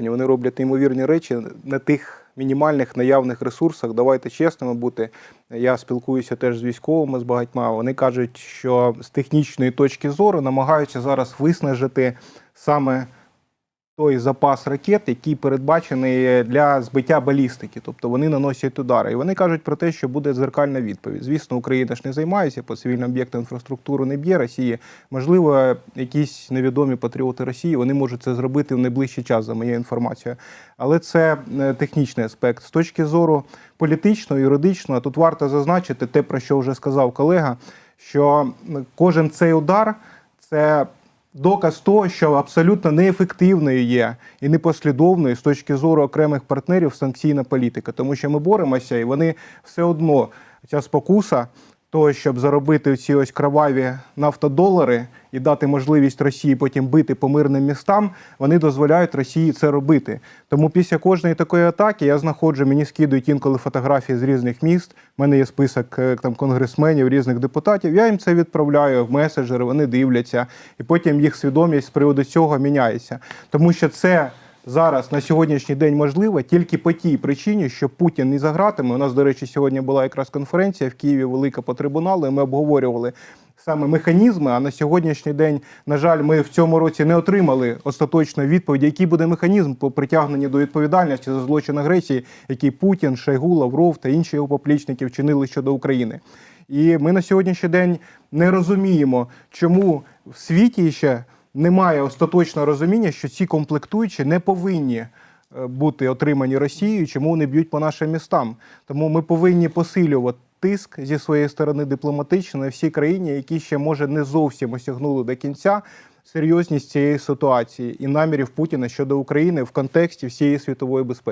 Вони роблять неймовірні речі на тих мінімальних наявних ресурсах. Давайте чесними бути. Я спілкуюся теж з військовими з багатьма. Вони кажуть, що з технічної точки зору намагаються зараз виснажити саме той запас ракет, який передбачений для збиття балістики. Тобто вони наносять удари. І вони кажуть про те, що буде дзеркальна відповідь. Звісно, Україна ж не займається по цивільним об'єктам інфраструктуру не б'є Росії. Можливо, якісь невідомі патріоти Росії вони можуть це зробити в найближчий час, за моєю інформацією. Але це е, технічний аспект. З точки зору політичного, юридичного, тут варто зазначити те, про що вже сказав колега, що кожен цей удар це доказ того, що абсолютно неефективною є і непослідовною з точки зору окремих партнерів санкційна політика, тому що ми боремося, і вони все одно ця спокуса. Того, щоб заробити ці ось кроваві нафтодолари і дати можливість Росії потім бити по мирним містам, вони дозволяють Росії це робити. Тому після кожної такої атаки я знаходжу, мені скидують інколи фотографії з різних міст. У мене є список е, там конгресменів, різних депутатів. Я їм це відправляю в меседжери, вони дивляться, і потім їх свідомість з приводу цього міняється. Тому що це зараз на сьогоднішній день можливо тільки по тій причині, що Путін не за ґратами. У нас, до речі, сьогодні була якраз конференція в Києві велика по трибуналу. і Ми обговорювали саме механізми. А на сьогоднішній день, на жаль, ми в цьому році не отримали остаточної відповіді, який буде механізм по притягненню до відповідальності за злочин агресії, який Путін, Шойгу, Лавров та інші його поплічники вчинили щодо України. І ми на сьогоднішній день не розуміємо, чому в світі ще немає остаточного розуміння, що ці комплектуючі не повинні е, бути отримані Росією, чому вони б'ють по нашим містам. Тому ми повинні посилювати тиск зі своєї сторони дипломатично на всі країни, які ще може не зовсім осягнули до кінця серйозність цієї ситуації і намірів Путіна щодо України в контексті всієї світової безпеки.